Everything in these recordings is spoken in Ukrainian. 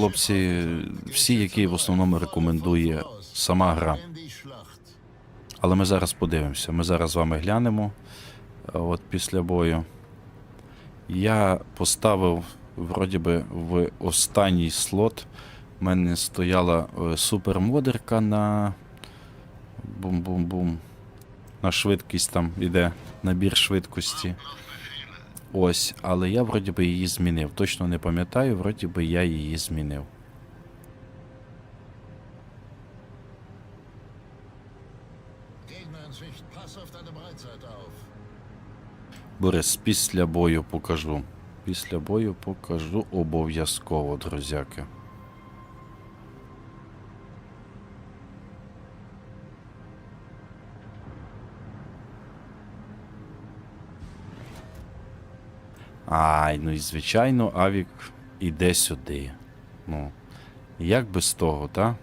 хлопці, всі, які в основному рекомендує сама гра. Але ми зараз подивимося. Ми зараз з вами глянемо. От після бою. Я поставив, вроді би, в останній слот. У мене стояла е, супермодерка на. Бум-бум-бум. На швидкість там іде набір швидкості. Ось, але я вроді би її змінив. Точно не пам'ятаю, вроді би я її змінив. Борис, після бою покажу. Після бою покажу обов'язково, друзяки. Ай, ну і звичайно, Авік іде сюди. Ну, як без того, та?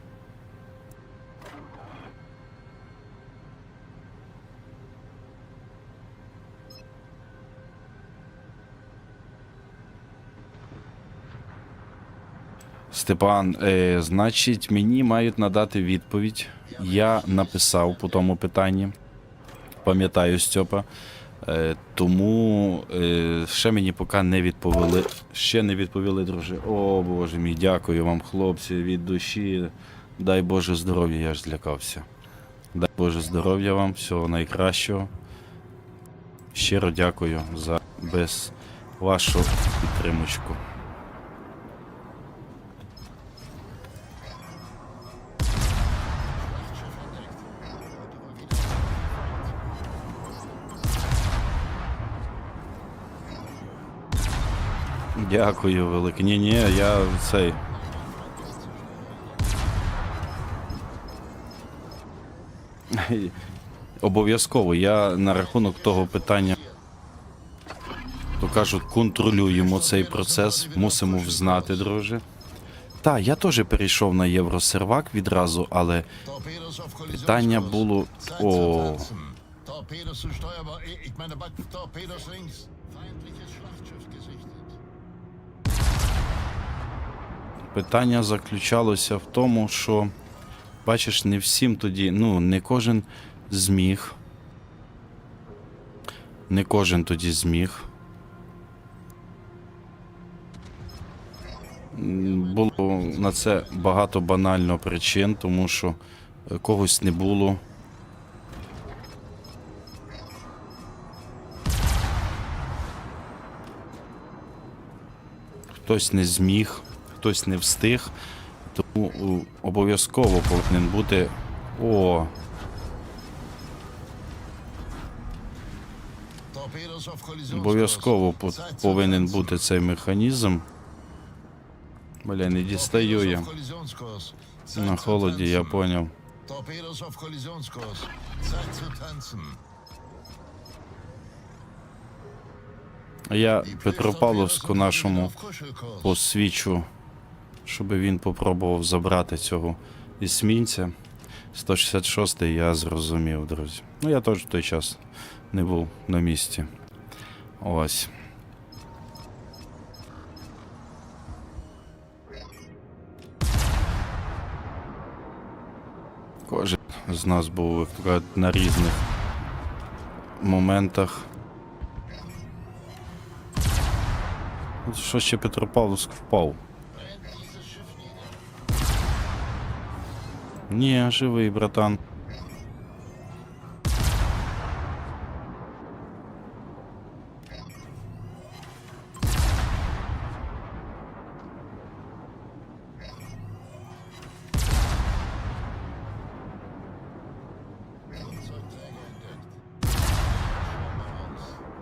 Степан, е, значить, мені мають надати відповідь. Я написав по тому питанні. Пам'ятаю, Стьопа. Е, тому е, ще мені поки не відповіли. Ще не відповіли, друже. О, Боже мій, дякую вам, хлопці, від душі. Дай Боже здоров'я, я ж злякався. Дай Боже здоров'я вам, всього найкращого. Щиро дякую за без вашу підтримочку. Дякую, велике. Ні, ні, я цей. Обов'язково я на рахунок того питання, то кажуть, контролюємо цей процес, мусимо взнати, друже. Так, я теж перейшов на євросервак відразу, але питання було. О, Питання заключалося в тому, що бачиш, не всім тоді, ну, не кожен зміг. Не кожен тоді зміг. Було на це багато банально причин, тому що е, когось не було. Хтось не зміг, хтось не встиг. Тому обов'язково повинен бути. О, обов'язково повинен бути цей механізм. Бля, не дістаю я. На холоді, я поняв. Я Петропавловську нашому посвічу, щоб він попробував забрати цього ісмінця. 166 й я зрозумів, друзі. Ну, я теж в той час не був на місці. Ось. Кожен з нас був на різних моментах. От Що ще Петропавловськ впав? Ні, живий, братан.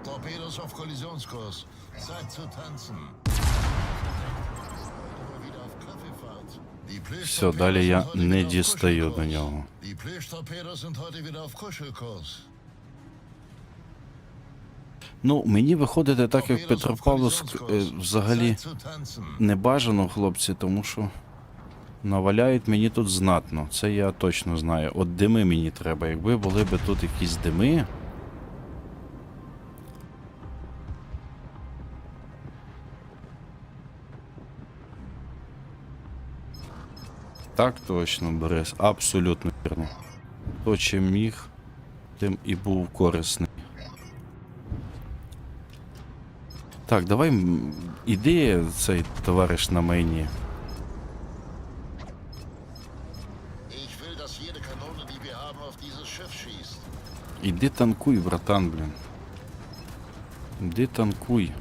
Torpedos auf Kollisionskurs. Zeit zu tanzen. Все, далі я не дістаю до нього. Ну, мені виходити так, як auf Петропавловськ е, взагалі не бажано, хлопці, тому що наваляють мені тут знатно. Це я точно знаю. От дими мені треба. Якби були б тут якісь дими. Так точно, Борис, абсолютно вірно. Хто чим міг, тим і був корисний. Так, давай іди цей товариш на мені. Іди танкуй, братан, блін. Іди танкуй.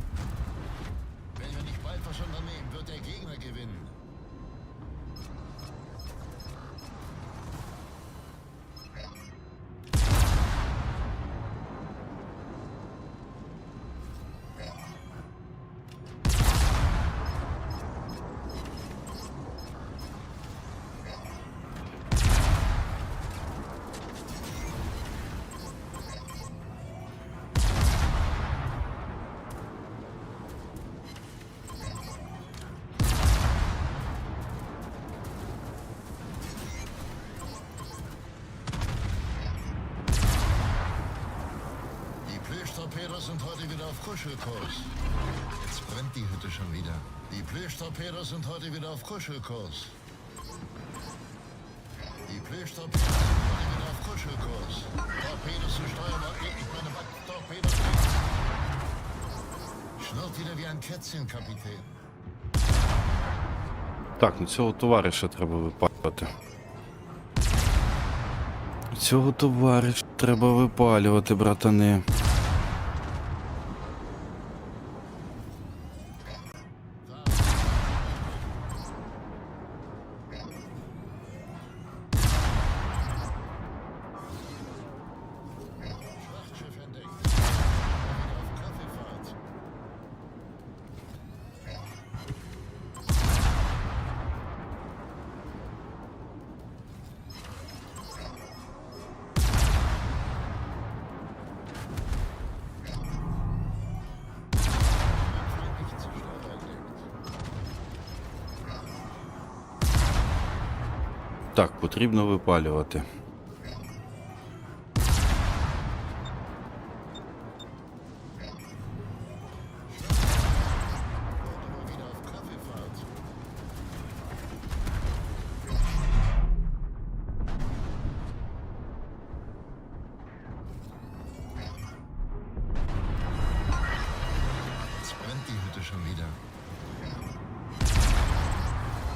Plüschtorpedos sind heute wieder auf Kuschelkurs. Jetzt brennt die Hütte schon wieder. Die Plüschtorpedos sind heute wieder auf Kuschelkurs. Die Plüschtorpedos sind heute wieder auf Kuschelkurs. Torpedos zu steuerbar. Ich meine? Torpedos. Schnurrt wieder wie ein Kätzchen, Kapitän. Так, ну цього товариша треба випалювати. Цього товариша треба випалювати, братани. Так, потрібно випалювати.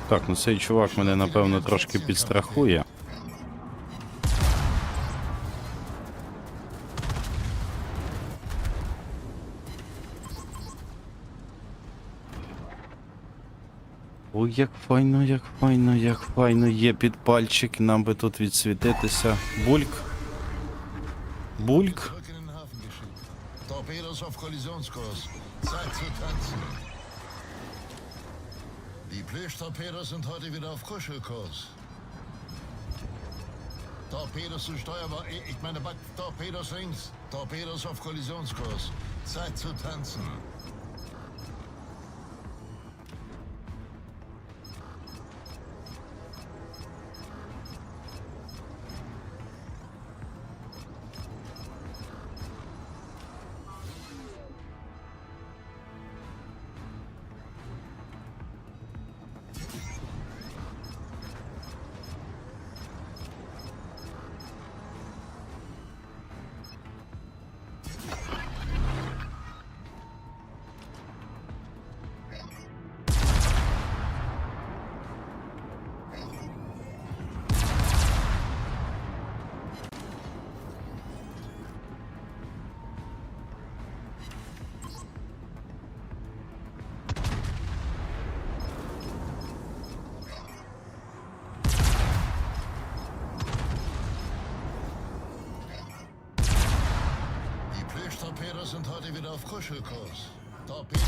Так, ну цей чувак мене напевно трошки підстрахує. Ой, як файно, як файно, як файно є підпальчик, нам би тут відсвітитися. Бульк. Бульк. Die Plüschtorpedos sind heute wieder auf Kuschelkurs. Torpedos zu steuerbar. Ich meine, Torpedos links. Torpedos auf Kollisionskurs. Zeit zu tanzen. Plüschtorpedos sind heute wieder auf Kuschelkurs. Torpedos.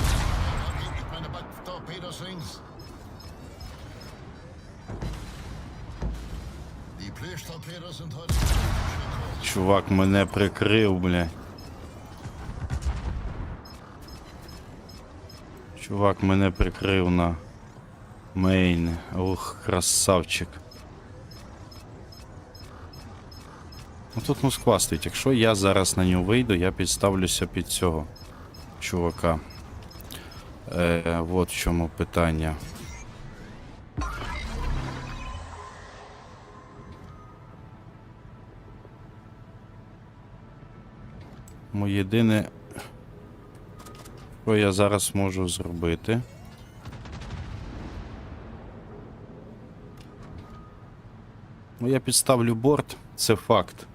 Ich meine, Torpedos links. Die Plüschtorpedos sind heute wieder auf Kuschelkurs. Чувак мене прикрив, бля. Чувак мене прикрив на мейн. Ух, красавчик. Ну Тут ну, Москва стоїть. Якщо я зараз на нього вийду, я підставлюся під цього чувака. Е, От в чому питання. Моє єдине, що я зараз можу зробити. Ну, я підставлю борт, це факт.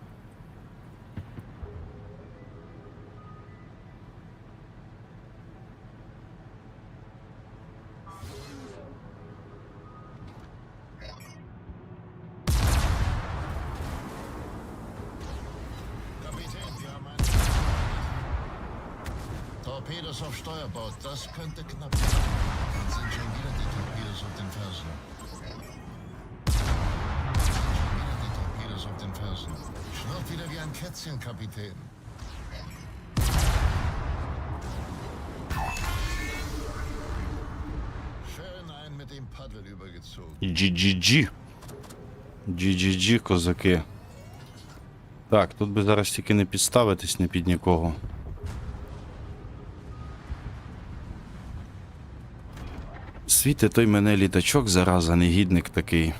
Ein Kätzchen, Kapitän. Schön einen mit dem Paddel übergezogen. GGG. GGG, козаки. Так, тут би зараз тільки не підставитись не під нікого. Світи той мене літачок, зараза, негідник такий.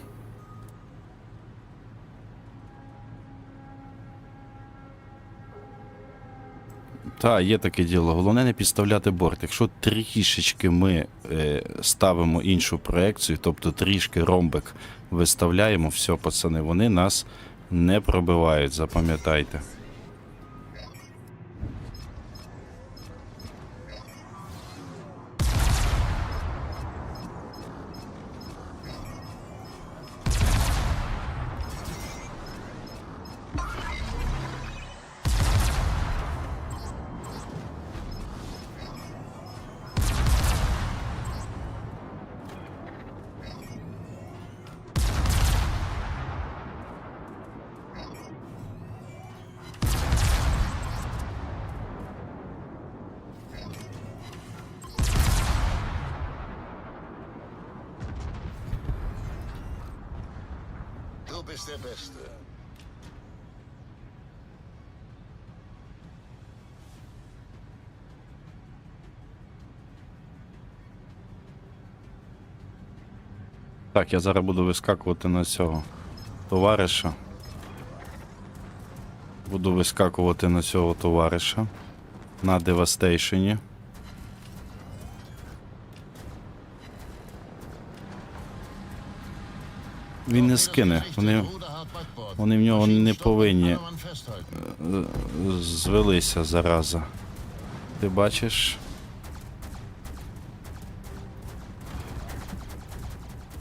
Та, є таке діло. Головне не підставляти борт. Якщо трішечки ми е, ставимо іншу проекцію, тобто трішки ромбик виставляємо, все, пацани, вони нас не пробивають, запам'ятайте. Bist der Beste. Так, я зараз буду вискакувати на цього товариша. Буду вискакувати на цього товариша. На девастейшені. Він не скине. Вони, вони в нього не повинні е, звелися зараза. Ти бачиш?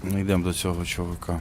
Ми йдемо до цього чоловіка.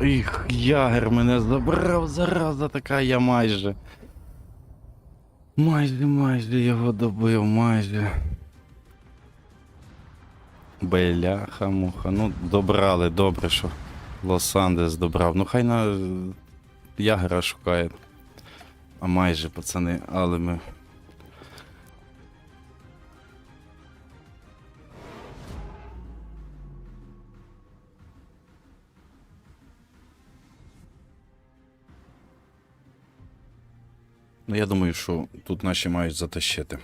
Їх, ягер мене забрав, зараза така я майже. Майже, майже його добив, майже. Беляха, муха. Ну, добрали, добре, що Лос-Андес добрав. Ну хай на ягера шукає. А майже, пацани, але ми. Ну, я думаю, що тут наші мають затащити.